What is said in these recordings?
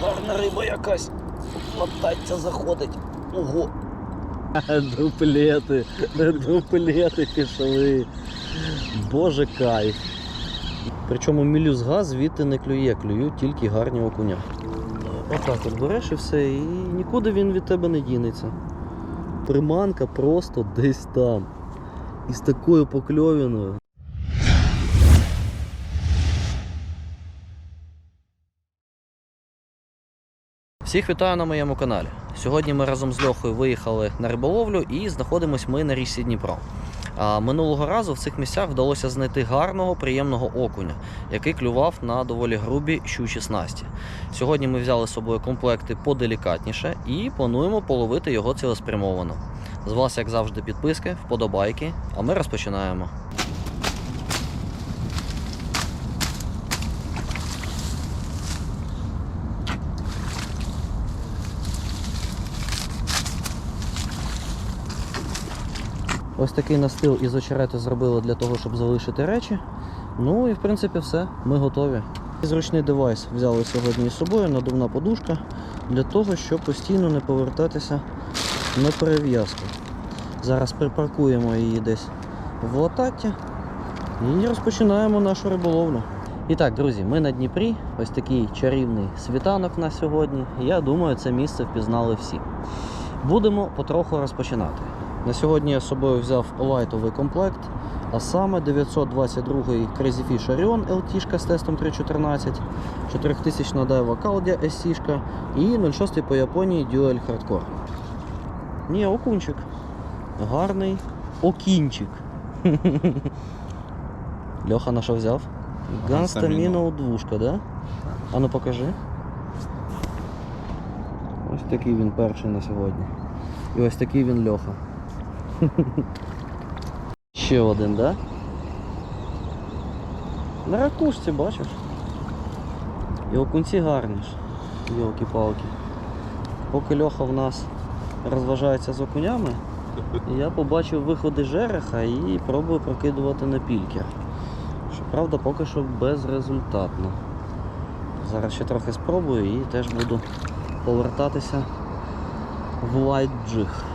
Гарна риба якась. Лататься заходить. Ого. Дуплети, дуплети пішли. Боже кайф. Причому мілюзга звідти не клює, клюють тільки гарні окуня. Отак от береш і все, і нікуди він від тебе не дінеться. Приманка просто десь там. І з такою покльовіною. Всіх вітаю на моєму каналі. Сьогодні ми разом з Льохою виїхали на риболовлю і знаходимось ми на річці Дніпро. А минулого разу в цих місцях вдалося знайти гарного, приємного окуня, який клював на доволі грубі щучі снасті. Сьогодні ми взяли з собою комплекти поделікатніше і плануємо половити його цілеспрямовано. З вас, як завжди, підписки, вподобайки, а ми розпочинаємо. Ось такий настил із очерету зробили для того, щоб залишити речі. Ну і в принципі все, ми готові. Зручний девайс взяли сьогодні із собою, надувна подушка, для того, щоб постійно не повертатися на перев'язку. Зараз припаркуємо її десь в лататті і розпочинаємо нашу риболовлю. І так, друзі, ми на Дніпрі. Ось такий чарівний світанок на сьогодні. Я думаю, це місце впізнали всі. Будемо потроху розпочинати. На сьогодні я з собою взяв лайтовий комплект, а саме 922 Crazy Fish Orion LT з тестом 314, 4000 Daiwa Caldia SC і 06 по Японії Dual Hardcore. Ні, окунчик. Гарний окінчик. Льоха на що взяв? Ганстаміно двушка, да? А ну покажи. Ось такий він перший на сьогодні. І ось такий він Льоха. Ще один, да? На ракушці бачиш. І окунці гарні ж. Йолки-палки. Поки Льоха в нас розважається з окунями, я побачив виходи жереха і пробую прокидувати на пількер. Щоправда, поки що безрезультатно. Зараз ще трохи спробую і теж буду повертатися в лайт джиг.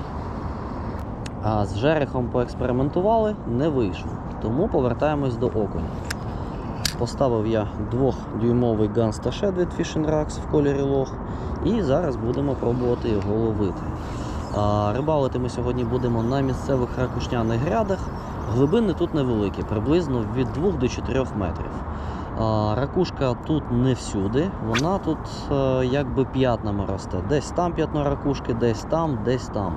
А з жерехом поекспериментували, не вийшло. Тому повертаємось до окуня. Поставив я 2-дюймовий Gunsta від Fishing Racks в кольорі лох. І зараз будемо пробувати його ловити. А, рибалити ми сьогодні будемо на місцевих ракушняних грядах. Глибини тут невеликі, приблизно від 2 до 4 метрів. Ракушка тут не всюди, вона тут е, якби п'ятнами росте. Десь там п'ятно ракушки, десь там, десь там.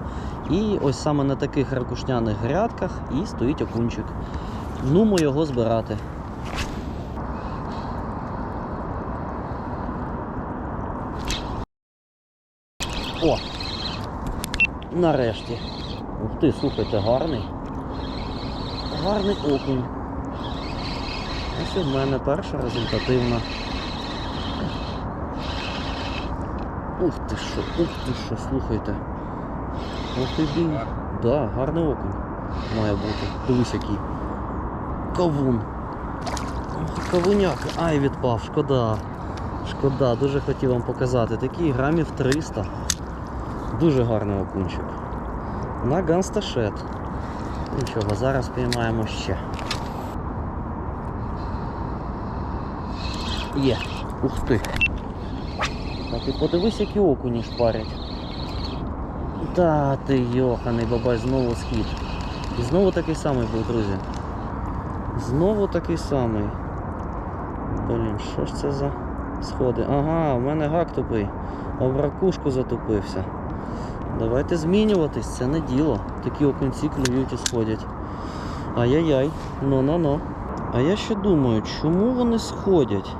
І ось саме на таких ракушняних грядках і стоїть окунчик. Нумо його збирати. О! Нарешті. Ух ти, слухайте, гарний. Гарний окунь. Ось в мене перша результативна. Ух ти що, ух ти що, слухайте. Ух ти бій. Да, гарний окунь має бути. Дивись який. Кавун. Кавуняк. Ай, відпав, шкода. Шкода, дуже хотів вам показати. Такий грамів 300. Дуже гарний окунчик. На гансташет. Нічого, зараз піймаємо ще. Є. Ух ти. А ти подивись, які окуні шпарять. Та ти йоханий бабай, знову схід. І знову такий самий був, друзі. Знову такий самий. Блін, що ж це за сходи? Ага, в мене гак тупий. Об ракушку затупився. Давайте змінюватись, це не діло. Такі окунці клюють і сходять. Ай-яй-яй, ну-ну-ну. А я ще думаю, чому вони сходять?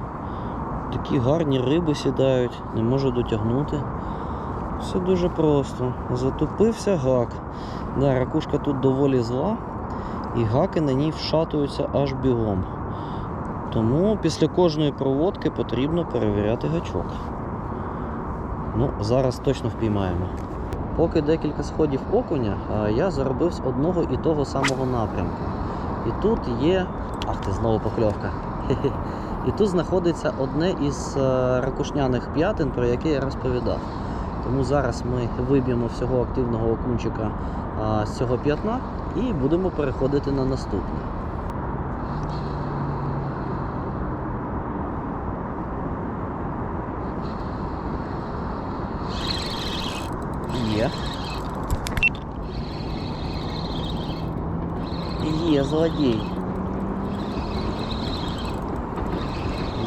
Такі гарні риби сідають, не можу дотягнути. Все дуже просто. Затупився гак. Да, ракушка тут доволі зла, і гаки на ній вшатуються аж бігом. Тому після кожної проводки потрібно перевіряти гачок. Ну, зараз точно впіймаємо. Поки декілька сходів окуня, я заробив з одного і того самого напрямку. І тут є. Ах ти знову покльовка. І тут знаходиться одне із е, ракушняних п'ятин, про яке я розповідав. Тому зараз ми виб'ємо всього активного окунчика з цього п'ятна і будемо переходити на наступне. Є. Є злодій.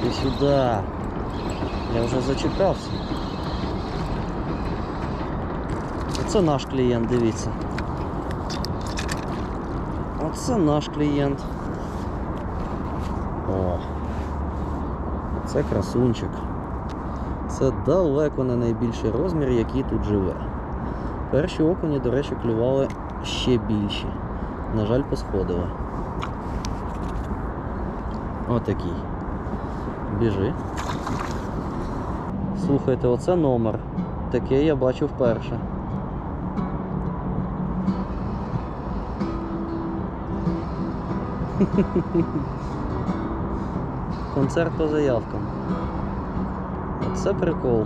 Іди сюди. Я вже зачекався. Оце наш клієнт, дивіться. Оце наш клієнт. О. Це красунчик. Це далеко не найбільший розмір, який тут живе. Перші окуні, до речі, клювали ще більші. На жаль, посходили. Отакий. Біжи. Слухайте, оце номер. Таке я бачу вперше. Концерт по заявкам. Оце прикол.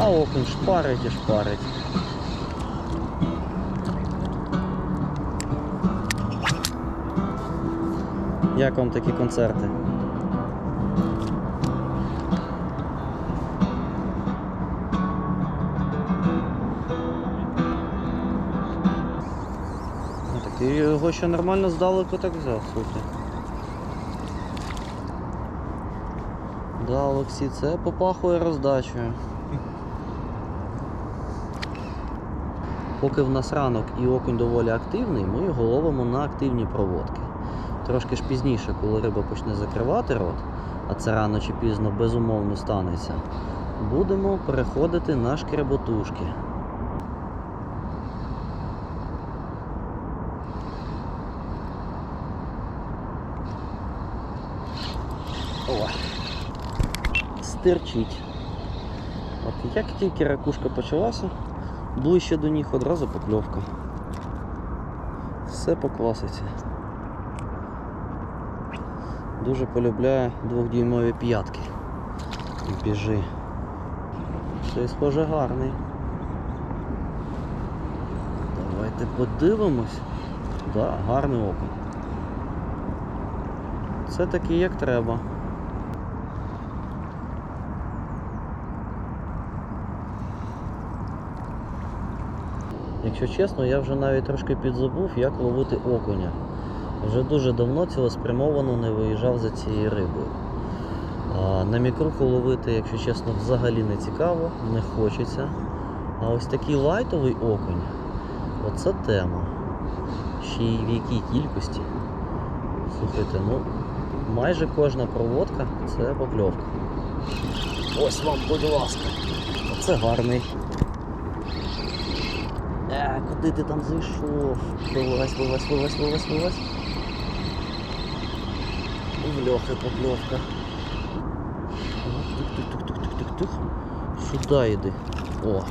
А окунь шпарить і шпарить. Як вам такі концерти? Ну, ти його ще нормально здалеку так взяв, слухай. Да, Олексій, це попахує роздачею. Поки в нас ранок і окунь доволі активний, ми його ловимо на активні проводки. Трошки ж пізніше, коли риба почне закривати рот, а це рано чи пізно безумовно станеться, будемо переходити на шкреботушки. О, стирчить. От як тільки ракушка почалася, ближче до них одразу покльовка. Все по класиці. Дуже полюбляє двохдюймові п'ятки. Біжи. Цей схоже гарний. Давайте подивимось. Да, гарний окунь. Це такий, як треба. Якщо чесно, я вже навіть трошки підзабув, як ловити окуня. Вже дуже давно цілеспрямовано не виїжджав за цією рибою. А, на мікруху ловити, якщо чесно, взагалі не цікаво, не хочеться. А ось такий лайтовий окунь, оце тема. Ще й в якій кількості. Слухайте, ну майже кожна проводка це покльовка. Ось вам, будь ласка. Оце гарний. Е, куди ти там зайшов? Вилазь, вилазь, вилазь, вилазь, вилазь. В льохи покльовка. Сюди йди. О,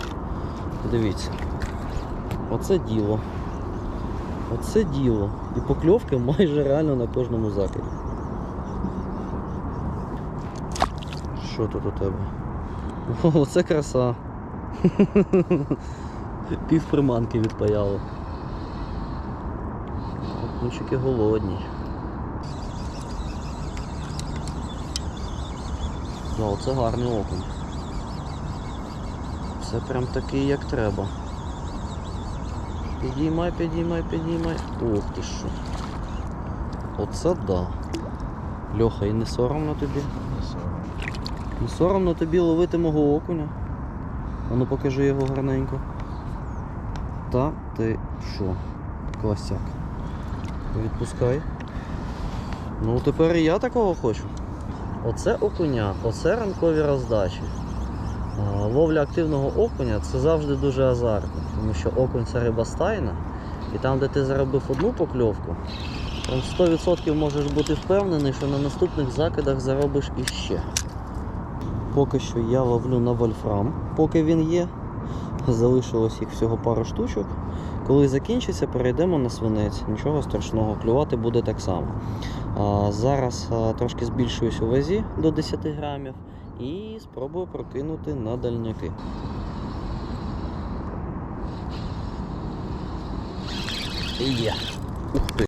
дивіться. Оце діло. Оце діло. І покльовки майже реально на кожному закиді. Що тут у тебе? О, оце краса. Пів приманки відпаяло. Окунчики голодні. Ну, оце гарний окунь. Це прям такий, як треба. Підіймай, підіймай, підіймай. Ох ти що. Оце да. Льоха, і не соромно тобі? Не соромно тобі ловити мого окуня? А ну покажи його гарненько. Та ти що? Класяк. Відпускай. Ну тепер і я такого хочу. Оце окуня, оце ранкові роздачі. Ловля активного окуня це завжди дуже азартно, тому що окунь це риба стайна, і там, де ти заробив одну покльовку, там 100% можеш бути впевнений, що на наступних закидах заробиш іще. Поки що я ловлю на вольфрам, поки він є. Залишилось їх всього пару штучок. Коли закінчиться, перейдемо на свинець. Нічого страшного, клювати буде так само. Зараз трошки збільшуюсь у вазі до 10 грамів і спробую прокинути на дальняки. Є. Ух ти.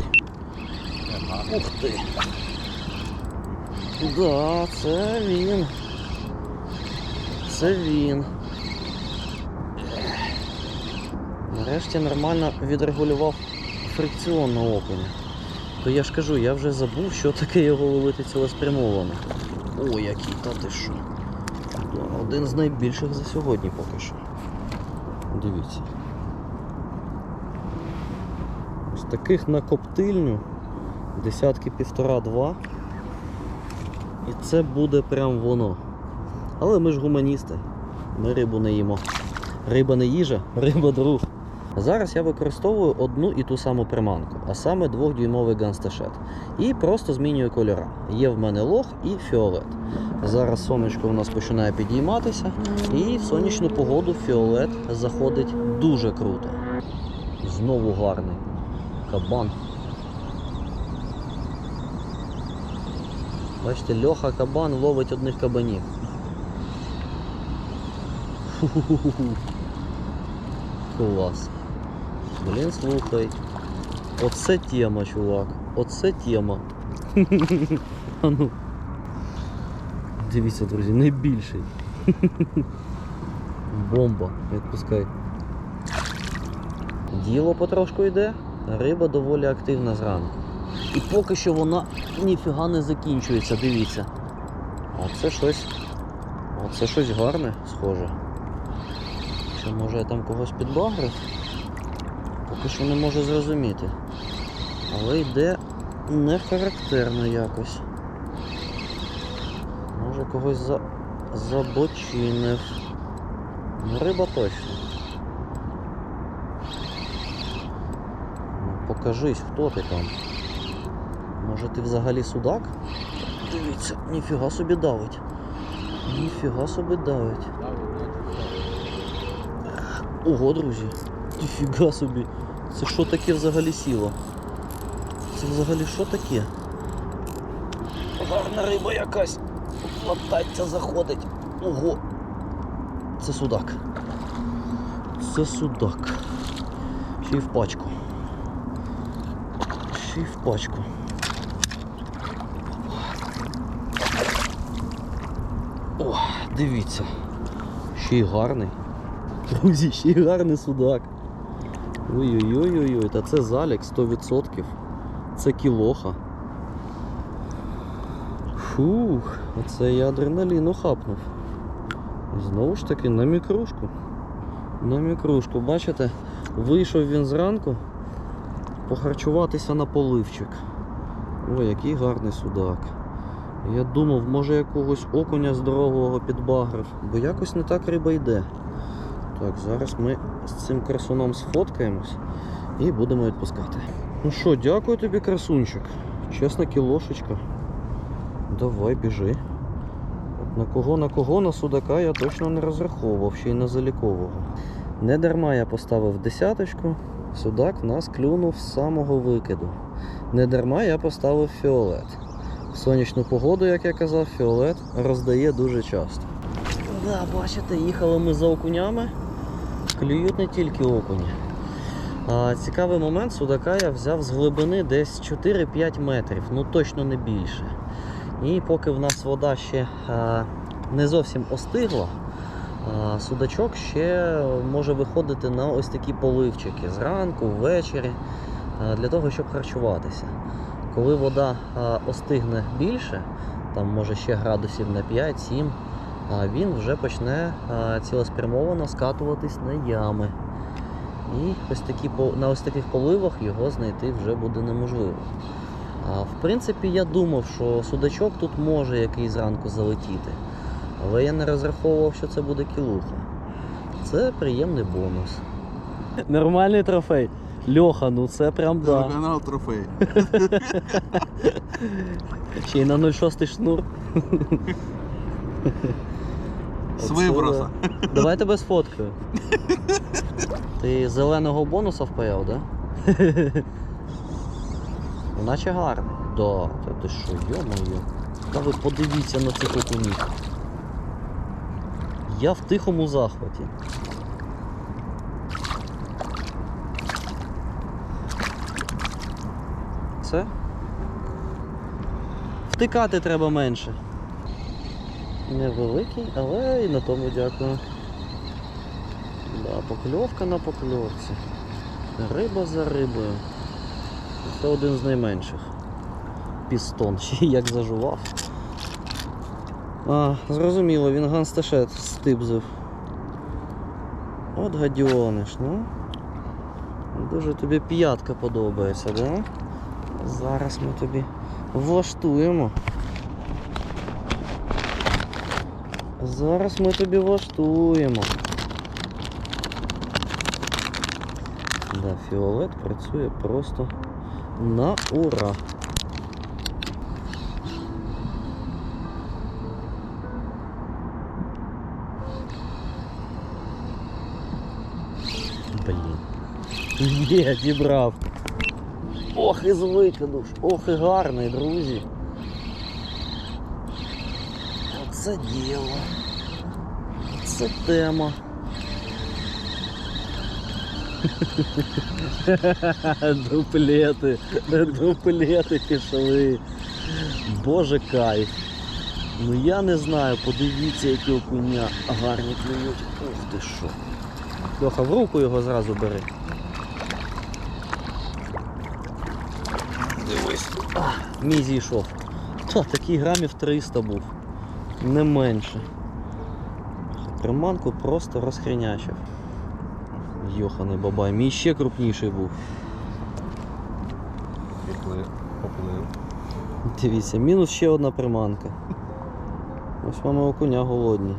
Ух ти. Да, це він. Це він. Нарешті нормально відрегулював фрикціон на окуня. То я ж кажу, я вже забув, що таке його ловити цілеспрямовано. О, який, та ти що. Один з найбільших за сьогодні поки що. Дивіться. Ось таких на коптильню десятки півтора-два. І це буде прям воно. Але ми ж гуманісти. Ми рибу не їмо. Риба не їжа, риба друг. Зараз я використовую одну і ту саму приманку, а саме двохдюймовий гансташет. І просто змінюю кольора. Є в мене лох і фіолет. Зараз сонечко у нас починає підійматися, і в сонячну погоду фіолет заходить дуже круто. Знову гарний кабан. Бачите, Льоха кабан ловить одних кабанів. Фу-ху-ху-ху. Клас. Блін, слухай. Оце тема, чувак. Оце тема. А ну. Дивіться, друзі, найбільший. Бомба. Відпускай. Діло потрошку йде, риба доволі активна зранку. І поки що вона ніфіга не закінчується, дивіться. Оце щось. Оце щось гарне, схоже. Чи може я там когось підбагрив? Поки що не можу зрозуміти. Але йде не характерно якось. Може когось за... забочинив. Ну, риба точно. Ну, покажись, хто ти там. Може ти взагалі судак? Дивіться, ніфіга собі давить. Ніфіга собі давить. Ого, друзі. Ніфіга собі. Це що таке взагалі сіло? Це взагалі що таке? Гарна риба якась. Лататься заходить. Ого! Це судак. Це судак. Ще й в пачку. Ще й в пачку. О, дивіться. Ще й гарний. Друзі, ще й гарний судак. Ой-ой-ой-ой, та це залік 100%. Це кілоха. Фух, оце я адреналіну хапнув. Знову ж таки на мікрушку. На мікрушку, бачите, вийшов він зранку похарчуватися на поливчик. Ой, який гарний судак. Я думав, може якогось окуня здорового підбагрив, бо якось не так риба йде. Так, зараз ми з цим красуном сфоткаємось і будемо відпускати. Ну що, дякую тобі, красунчик. Чесна кілошечка. Давай, біжи. На кого, на кого, на судака я точно не розраховував, ще й на залікового. Не дарма я поставив десяточку, судак нас клюнув з самого викиду. Не дарма я поставив фіолет. Сонячну погоду, як я казав, фіолет роздає дуже часто. Да, бачите, їхали ми за окунями. Клюють не тільки окуні. А, цікавий момент, судака я взяв з глибини десь 4-5 метрів, ну точно не більше. І поки в нас вода ще а, не зовсім остигла, а, судачок ще може виходити на ось такі поливчики зранку, ввечері, а, для того, щоб харчуватися. Коли вода а, остигне більше, там може ще градусів на 5-7, а, він вже почне цілеспрямовано скатуватись на ями. І ось такі, по- на ось таких поливах його знайти вже буде неможливо. В принципі, я думав, що судачок тут може якийсь зранку залетіти. Але я не розраховував, що це буде кілуха. Це приємний бонус. Нормальний трофей. Льоха, ну це прям Телеканал трофей. Ще й на 0,6 шнур. З виброса. да. Давай тебе сфоткаю. Ти зеленого бонуса впаяв, да? Наче гарний. Да, та ти що, йо-моє. Та ви подивіться на цих окунів. Я в тихому захваті. Все? Втикати треба менше. Невеликий, але і на тому дякую. Да, покльовка на покльовці. Риба за рибою. Це один з найменших. Пістон, як зажував. А, зрозуміло, він гансташет стибзив. От гадіониш, ну. Дуже тобі п'ятка подобається, да? Зараз ми тобі влаштуємо. Зараз ми тобі влаштуємо. Да, фіолет працює просто на ура. Блін. Є, дібрав. Ох, і звикидуш, ох і гарний, друзі. Оце діло. Це тема. Дуплети, дуплети пішли. Боже кайф. Ну я не знаю, подивіться, які окуня гарні клюють. Ух ти що. Льоха, в руку його зразу бери. Дивись. Мій зійшов. Та, такий грамів 300 був. Не менше. Приманку просто розхренячив. Йоханий бабай, мій ще крупніший був. Поплив, поплив. Дивіться, мінус ще одна приманка. Ось мами окуня голодні.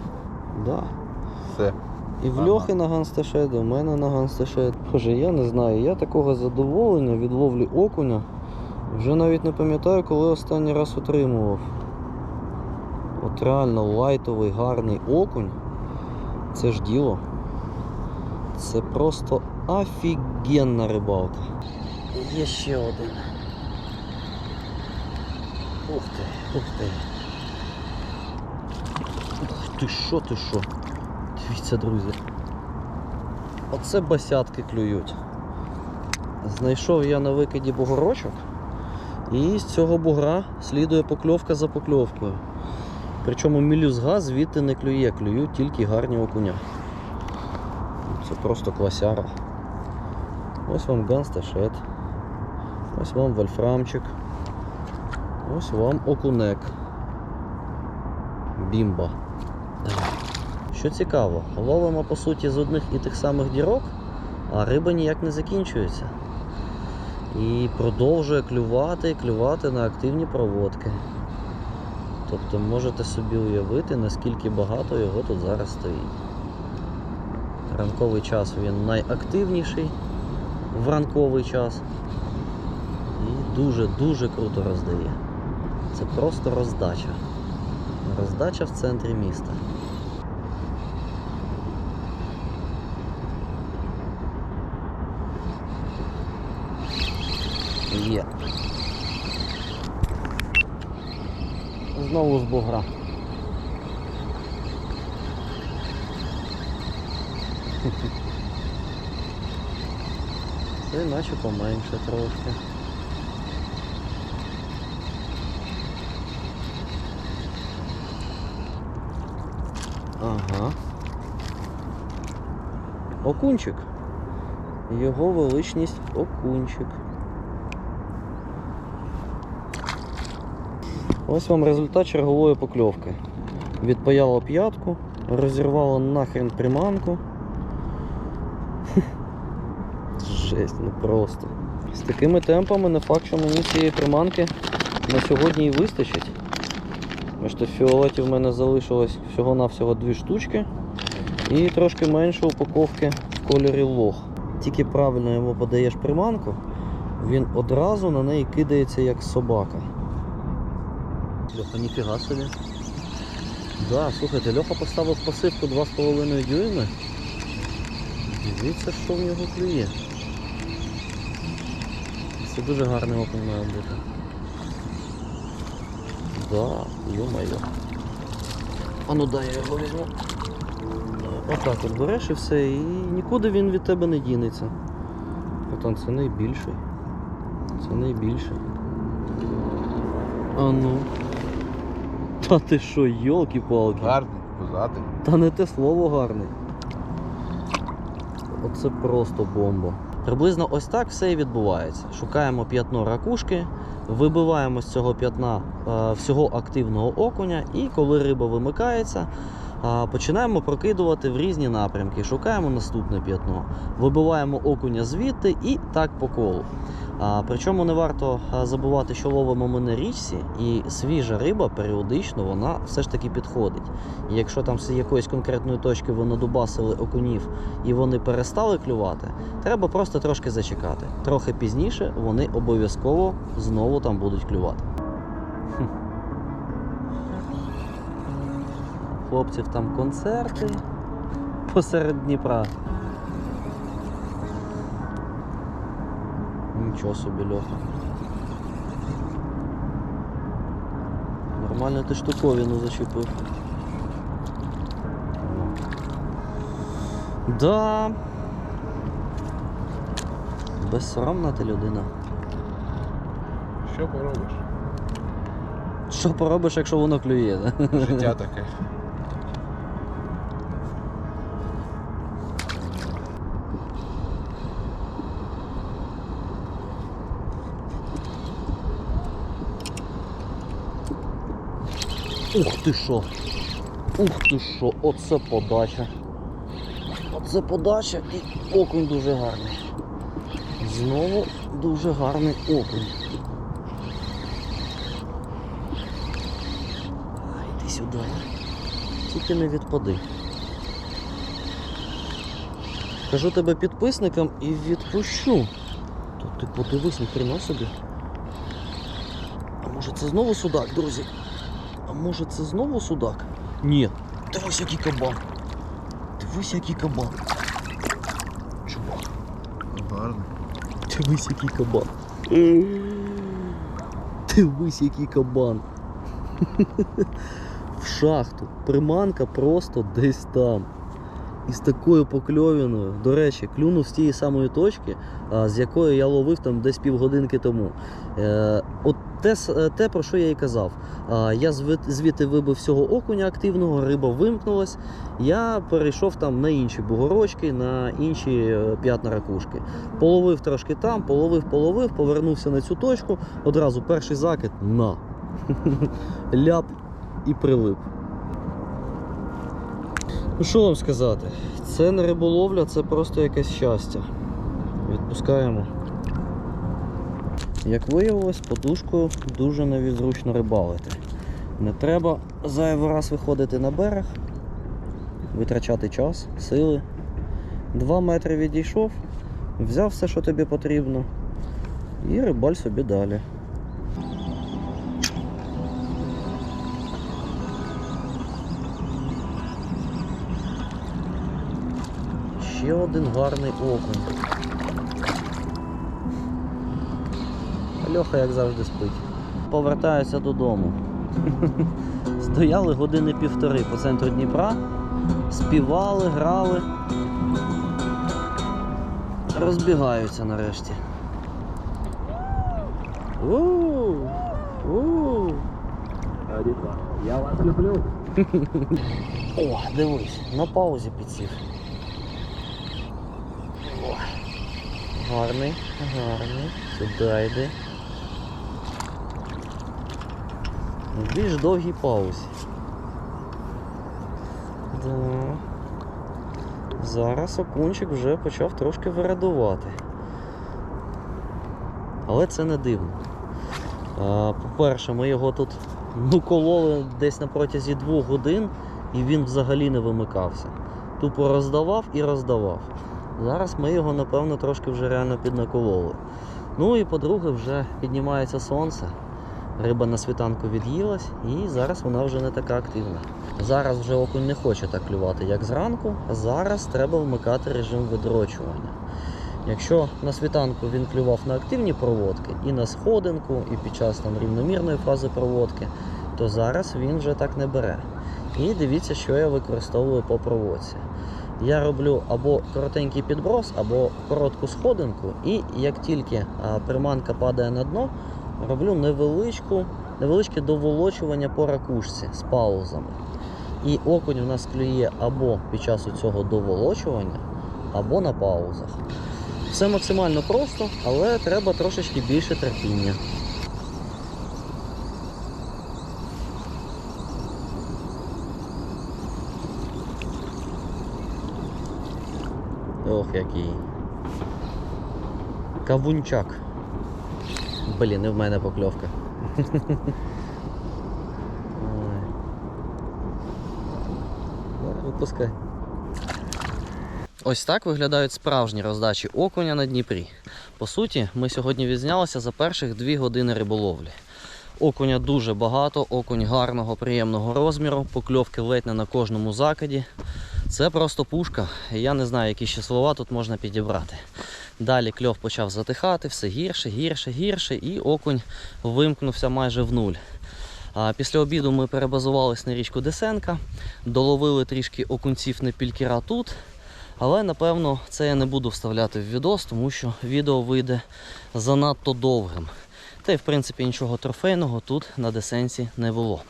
Да. Все. І в Ага. Льохи на гансташед, у мене на гансташед. Боже, я не знаю, я такого задоволення від ловлі окуня вже навіть не пам'ятаю, коли останній раз отримував. От реально лайтовий, гарний окунь. Це ж діло. Це просто офігенна рибалка. Є ще один. Ух ти, ух ти. Ух ти що, ти що? Дивіться, друзі. Оце басятки клюють. Знайшов я на викиді бугорочок, і з цього бугра слідує покльовка за покльовкою. Причому мілюзга звідти не клює, клюють тільки гарні окуня. Це просто класяра. Ось вам гансташет. Ось вам вольфрамчик. Ось вам окунек. Бімба. Що цікаво, ловимо по суті з одних і тих самих дірок, а риба ніяк не закінчується. І продовжує клювати і клювати на активні проводки. Тобто можете собі уявити, наскільки багато його тут зараз стоїть. Ранковий час він найактивніший в ранковий час. І дуже-дуже круто роздає. Це просто роздача. Роздача в центрі міста. Є. Знову з бугра. Це наче поменше трошки. Ага. Окунчик. Його величність окунчик. Ось вам результат чергової покльовки. Відпаяло п'ятку, розірвало нахрен приманку. Жесть, ну просто. З такими темпами не факт, що мені цієї приманки на сьогодні і вистачить. Бачите, в фіолеті в мене залишилось всього-навсього дві штучки і трошки менше упаковки в кольорі лох. Тільки правильно йому подаєш приманку, він одразу на неї кидається як собака. Льоха, ніфіга собі. Да, слухайте, Льоха поставив пасивку 2,5 дюйми. Дивіться, що в нього клює. Це дуже гарний окунь має бути. Да, ё-моё. А ну дай я його візьму. Отак от береш і все, і нікуди він від тебе не дінеться. Братан, це найбільший. Це найбільший. А ну. Та ти що, йолки-палки? Гарний, позатий. Та не те слово гарний. Оце просто бомба. Приблизно ось так все і відбувається. Шукаємо п'ятно ракушки, вибиваємо з цього п'ятна е, всього активного окуня, і коли риба вимикається, починаємо прокидувати в різні напрямки. Шукаємо наступне п'ятно, вибиваємо окуня звідти і так по колу. Причому не варто забувати, що ловимо ми на річці, і свіжа риба періодично вона все ж таки підходить. І якщо там з якоїсь конкретної точки ви надубасили окунів і вони перестали клювати, треба просто трошки зачекати. Трохи пізніше вони обов'язково знову там будуть клювати. Хлопців там концерти посеред Дніпра. Нічого собі, Льоха. Нормально ти штуковину зачепив. Да. Безсоромна ти людина. Що поробиш? Що поробиш, якщо воно клює? Життя таке. Ух ти що! Ух ти що! Оце подача. Оце подача і окунь дуже гарний. Знову дуже гарний окунь. А, Йди сюди. Тільки не відпади. Кажу тебе підписникам і відпущу. То ти подивись, ніхрена собі. А може це знову судак, друзі? А може це знову судак? Ні. Дивись, який кабан. Дивись, який кабан. Чувак, Гарний. дивись, який кабан. Дивись, який кабан. В шахту. Приманка просто десь там. І з такою покльовіною. До речі, клюнув з тієї самої точки, з якої я ловив там десь півгодинки тому. Е, от те, е, те, про що я і казав. Я звідти вибив всього окуня активного, риба вимкнулась. Я перейшов там на інші бугорочки, на інші е, п'ятна ракушки. Половив трошки там, половив, половив, повернувся на цю точку. Одразу перший закид на. Ляп і прилип. Ну що вам сказати? Це не риболовля, це просто якесь щастя. Відпускаємо. Як виявилось, подушкою дуже невізручно рибалити. Не треба зайвий раз виходити на берег, витрачати час, сили. Два метри відійшов, взяв все, що тобі потрібно, і рибаль собі далі. Ще один гарний окунь. Льоха, як завжди, спить. Повертаюся додому. Стояли години півтори по центру Дніпра, співали, грали. Розбігаються нарешті. У-у-у. У-у. Я вас люблю. О, дивись, на паузі підсів. Гарний, гарний. Сюди йди. В більш довгій паузі. Да. Зараз окунчик вже почав трошки вирадувати. Але це не дивно. По-перше, ми його тут ну, десь на протязі двох годин, і він взагалі не вимикався. Тупо роздавав і роздавав. Зараз ми його, напевно, трошки вже реально піднакололи. Ну і по-друге, вже піднімається сонце. Риба на світанку від'їлась і зараз вона вже не така активна. Зараз вже окунь не хоче так клювати, як зранку. Зараз треба вмикати режим видрочування. Якщо на світанку він клював на активні проводки і на сходинку, і під час там рівномірної фази проводки, то зараз він вже так не бере. І дивіться, що я використовую по проводці. Я роблю або коротенький підброс, або коротку сходинку, і як тільки приманка падає на дно, роблю невеличку, невеличке доволочування по ракушці з паузами. І окунь у нас клює або під час цього доволочування, або на паузах. Все максимально просто, але треба трошечки більше терпіння. Ох, який. Кавунчак. Блін, не в мене покльовка. Випускай. Ось так виглядають справжні роздачі окуня на Дніпрі. По суті, ми сьогодні відзнялися за перших дві години риболовлі. Окуня дуже багато, окунь гарного, приємного розміру, покльовки ледь не на кожному закиді. Це просто пушка. Я не знаю, які ще слова тут можна підібрати. Далі кльов почав затихати, все гірше, гірше, гірше, і окунь вимкнувся майже в нуль. Після обіду ми перебазувались на річку Десенка, доловили трішки окунців непількіра тут. Але напевно це я не буду вставляти в відос, тому що відео вийде занадто довгим. Та й в принципі нічого трофейного тут на десенсі не було.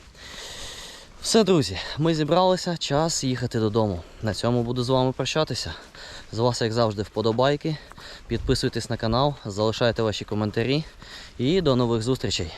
Все, друзі, ми зібралися, час їхати додому. На цьому буду з вами прощатися. З вас, як завжди, вподобайки. Підписуйтесь на канал, залишайте ваші коментарі і до нових зустрічей.